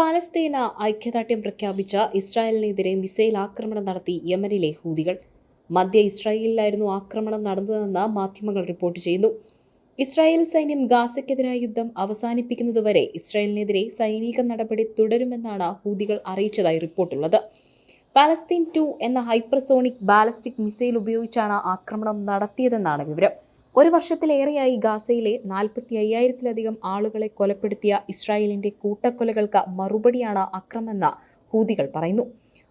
പാലസ്തീന ഐക്യദാർഢ്യം പ്രഖ്യാപിച്ച ഇസ്രായേലിനെതിരെ മിസൈൽ ആക്രമണം നടത്തി യമനിലെ ഹൂതികൾ. മധ്യ ഇസ്രായേലിലായിരുന്നു ആക്രമണം നടന്നതെന്ന് മാധ്യമങ്ങൾ റിപ്പോർട്ട് ചെയ്യുന്നു. ഇസ്രായേൽ സൈന്യം ഗാസയ്ക്കെതിരായ യുദ്ധം അവസാനിപ്പിക്കുന്നതുവരെ ഇസ്രായേലിനെതിരെ സൈനിക നടപടി തുടരുമെന്നാണ് ഹൂതികൾ അറിയിച്ചതായി റിപ്പോർട്ടുള്ളത്. പാലസ്തീൻ ടു എന്ന ഹൈപ്പർസോണിക് ബാലസ്റ്റിക് മിസൈൽ ഉപയോഗിച്ചാണ് ആക്രമണം നടത്തിയതെന്നാണ് വിവരം. ഒരു വർഷത്തിലേറെയായി ഗാസയിലെ നാൽപ്പത്തി അയ്യായിരത്തിലധികം ആളുകളെ കൊലപ്പെടുത്തിയ ഇസ്രായേലിന്റെ കൂട്ടക്കൊലകൾക്ക് മറുപടിയാണ് അക്രമെന്ന് ഹൂതികൾ പറയുന്നു.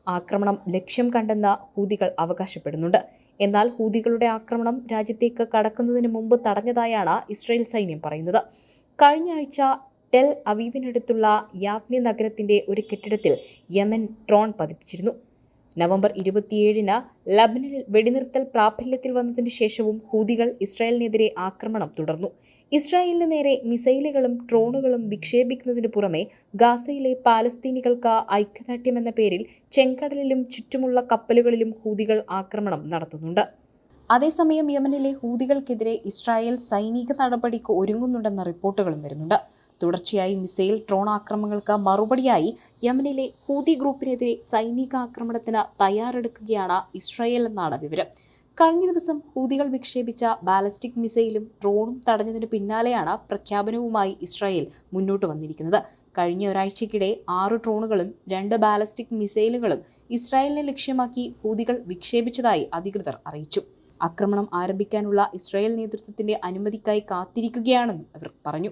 ആക്രമണം ലക്ഷ്യം കണ്ടെന്ന ഹൂതികൾ അവകാശപ്പെടുന്നുണ്ട്. എന്നാൽ ഹൂതികളുടെ ആക്രമണം രാജ്യത്തേക്ക് കടക്കുന്നതിന് മുമ്പ് തടഞ്ഞതായാണ് ഇസ്രായേൽ സൈന്യം പറയുന്നത്. കഴിഞ്ഞ ആഴ്ച ടെൽ അവീവിനടുത്തുള്ള യാബ്നി നഗരത്തിന്റെ ഒരു കെട്ടിടത്തിൽ യമൻ ഡ്രോൺ പതിപ്പിച്ചിരുന്നു. നവംബർ ഇരുപത്തിയേഴിന് ലബനിൽ വെടിനിർത്തൽ പ്രാബല്യത്തിൽ വന്നതിന് ശേഷവും ഹൂതികൾ ഇസ്രായേലിനെതിരെ ആക്രമണം തുടർന്നു. ഇസ്രായേലിന് നേരെ മിസൈലുകളും ഡ്രോണുകളും വിക്ഷേപിക്കുന്നതിന് പുറമെ ഗാസയിലെ പാലസ്തീനികൾക്ക് ഐക്യദാർഢ്യമെന്ന പേരിൽ ചെങ്കടലിലും ചുറ്റുമുള്ള കപ്പലുകളിലും ഹൂതികൾ ആക്രമണം നടത്തുന്നുണ്ട്. അതേസമയം യമനിലെ ഹൂതികൾക്കെതിരെ ഇസ്രായേൽ സൈനിക നടപടിക്ക് ഒരുങ്ങുന്നുണ്ടെന്ന റിപ്പോർട്ടുകളും വരുന്നുണ്ട്. തുടർച്ചയായി മിസൈൽ ഡ്രോൺ ആക്രമണങ്ങൾക്ക് മറുപടിയായി യമനിലെ ഹൂതി ഗ്രൂപ്പിനെതിരെ സൈനിക ആക്രമണത്തിന് തയ്യാറെടുക്കുകയാണ് ഇസ്രായേൽ എന്നാണ് വിവരം. കഴിഞ്ഞ ദിവസം ഹൂതികൾ വിക്ഷേപിച്ച ബാലസ്റ്റിക് മിസൈലും ഡ്രോണും തടഞ്ഞതിന് പിന്നാലെയാണ് പ്രഖ്യാപനവുമായി ഇസ്രായേൽ മുന്നോട്ട് വന്നിരിക്കുന്നത്. കഴിഞ്ഞ ഒരാഴ്ചയ്ക്കിടെ ആറ് ഡ്രോണുകളും രണ്ട് ബാലസ്റ്റിക് മിസൈലുകളും ഇസ്രായേലിനെ ലക്ഷ്യമാക്കി ഹൂതികൾ വിക്ഷേപിച്ചതായി അധികൃതർ അറിയിച്ചു. ആക്രമണം ആരംഭിക്കാനുള്ള ഇസ്രായേൽ നേതൃത്വത്തിന്റെ അനുമതിക്കായി കാത്തിരിക്കുകയാണെന്നും അവർ പറഞ്ഞു.